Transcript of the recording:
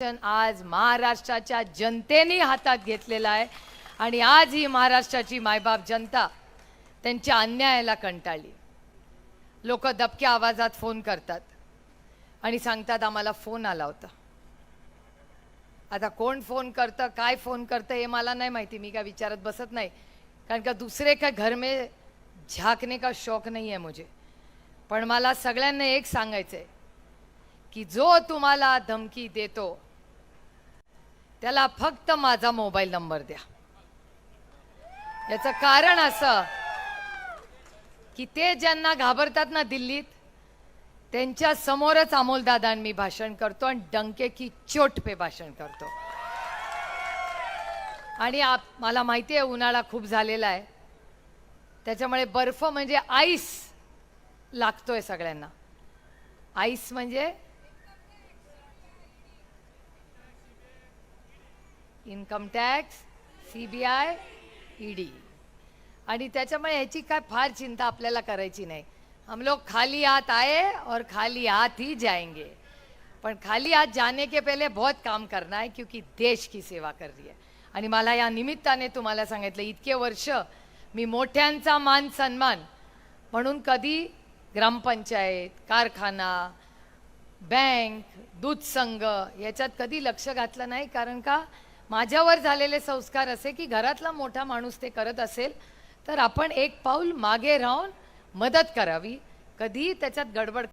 आज महाराष्ट्राच्या जनतेने हातात घेतलेला आहे. आणि आज ही महाराष्ट्राची मायबाप जनता त्यांच्या अन्यायाला कंटाळली. लोक दबक्या आवाजात फोन करतात. आणि सांगतात आम्हाला फोन आला होता. आता कोण फोन करतं काय फोन करतं हे मला नाही माहिती. मी काय विचारत बसत नाही. कारण का दुसरे का घर मे झाकने का शौक नाही आहे मुझे. पण मला सगळ्यांना एक सांगायचं आहे की जो तुम्हाला धमकी देतो त्याला फक्त माझा मोबाईल नंबर द्या. याचं कारण असं की ते ज्यांना घाबरतात ना दिल्लीत त्यांच्या समोरच अमोलदादा मी भाषण करतो आणि डंके की चोट पे भाषण करतो. आणि आप मला माहिती आहे उन्हाळा खूप झालेला आहे. त्याच्यामुळे बर्फ म्हणजे आईस लागतोय सगळ्यांना. आईस म्हणजे income tax C B I ED आणि त्याच्यामुळे ह्याची काय फार चिंता आपल्याला करायची नाही. हम लोग खाली हाथ आए और खाली हाथ ही जाएंगे. पण खाली आत जाने के पहले बहुत काम करना आहे क्योंकि देश की सेवा कर रही है. आणि मला या निमित्ताने तुम्हाला सांगितलं इतके वर्ष मी मोठ्यांचा मान सन्मान म्हणून कधी ग्रामपंचायत कारखाना बँक दूध संघ याच्यात कधी लक्ष घातलं नाही. कारण का? माझ्यावर झालेले संस्कार असे की घरातला मोठा माणूस ते करत असेल तर आपण एक पाऊल मागे राहून मदत करावी. कधीही त्याच्यात गडबड